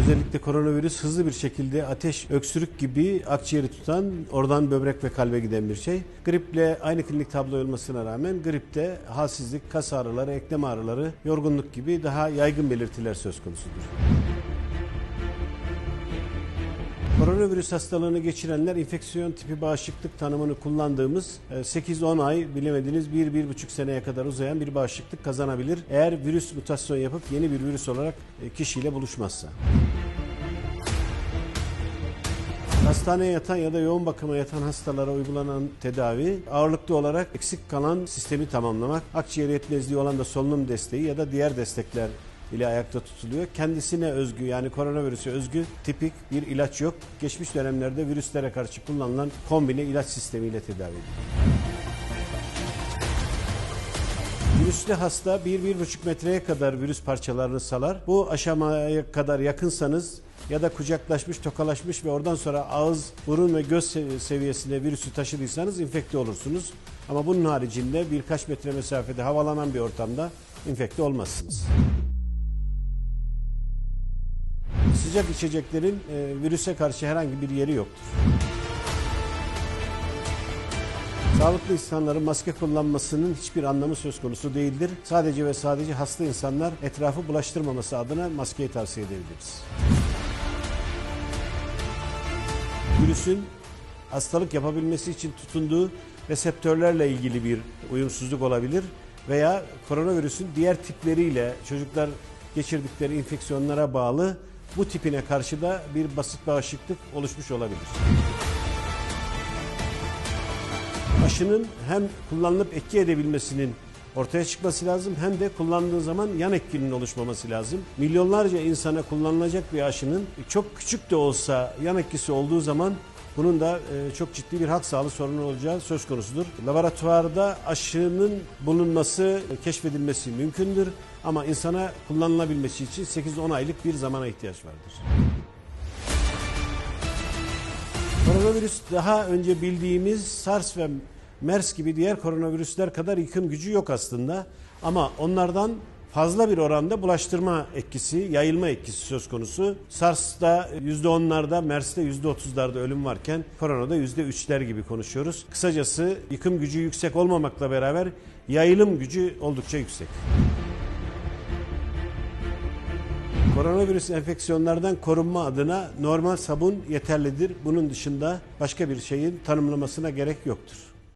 Özellikle koronavirüs hızlı bir şekilde ateş, öksürük gibi akciğeri tutan, oradan böbrek ve kalbe giden bir şey. Griple aynı klinik tablo olmasına rağmen gripte halsizlik, kas ağrıları, eklem ağrıları, yorgunluk gibi daha yaygın belirtiler söz konusudur. Koronavirüs hastalığını geçirenler enfeksiyon tipi bağışıklık tanımını kullandığımız e, 8-10 ay bilemediniz 1-1,5 seneye kadar uzayan bir bağışıklık kazanabilir. Eğer virüs mutasyon yapıp yeni bir virüs olarak e, kişiyle buluşmazsa. Hastaneye yatan ya da yoğun bakıma yatan hastalara uygulanan tedavi ağırlıklı olarak eksik kalan sistemi tamamlamak, akciğer yetmezliği olan da solunum desteği ya da diğer destekler ile ayakta tutuluyor. Kendisine özgü yani koronavirüse özgü tipik bir ilaç yok. Geçmiş dönemlerde virüslere karşı kullanılan kombine ilaç sistemiyle tedavi ediliyor. Virüslü hasta 1-1,5 metreye kadar virüs parçalarını salar. Bu aşamaya kadar yakınsanız ya da kucaklaşmış, tokalaşmış ve oradan sonra ağız, burun ve göz sev- seviyesinde virüsü taşıdıysanız infekte olursunuz. Ama bunun haricinde birkaç metre mesafede havalanan bir ortamda infekte olmazsınız. Sıcak içeceklerin e, virüse karşı herhangi bir yeri yoktur. Sağlıklı insanların maske kullanmasının hiçbir anlamı söz konusu değildir. Sadece ve sadece hasta insanlar etrafı bulaştırmaması adına maskeyi tavsiye edebiliriz. Virüsün hastalık yapabilmesi için tutunduğu reseptörlerle ilgili bir uyumsuzluk olabilir veya koronavirüsün diğer tipleriyle çocuklar geçirdikleri enfeksiyonlara bağlı bu tipine karşı da bir basit bağışıklık oluşmuş olabilir. aşının hem kullanılıp etki edebilmesinin ortaya çıkması lazım hem de kullandığı zaman yan etkinin oluşmaması lazım. Milyonlarca insana kullanılacak bir aşının çok küçük de olsa yan etkisi olduğu zaman bunun da e, çok ciddi bir halk sağlığı sorunu olacağı söz konusudur. Laboratuvarda aşının bulunması, e, keşfedilmesi mümkündür ama insana kullanılabilmesi için 8-10 aylık bir zamana ihtiyaç vardır. Koronavirüs daha önce bildiğimiz SARS ve MERS gibi diğer koronavirüsler kadar yıkım gücü yok aslında. Ama onlardan fazla bir oranda bulaştırma etkisi, yayılma etkisi söz konusu. SARS'ta %10'larda, MERS'te %30'larda ölüm varken koronada %3'ler gibi konuşuyoruz. Kısacası yıkım gücü yüksek olmamakla beraber yayılım gücü oldukça yüksek. Koronavirüs enfeksiyonlardan korunma adına normal sabun yeterlidir. Bunun dışında başka bir şeyin tanımlamasına gerek yoktur.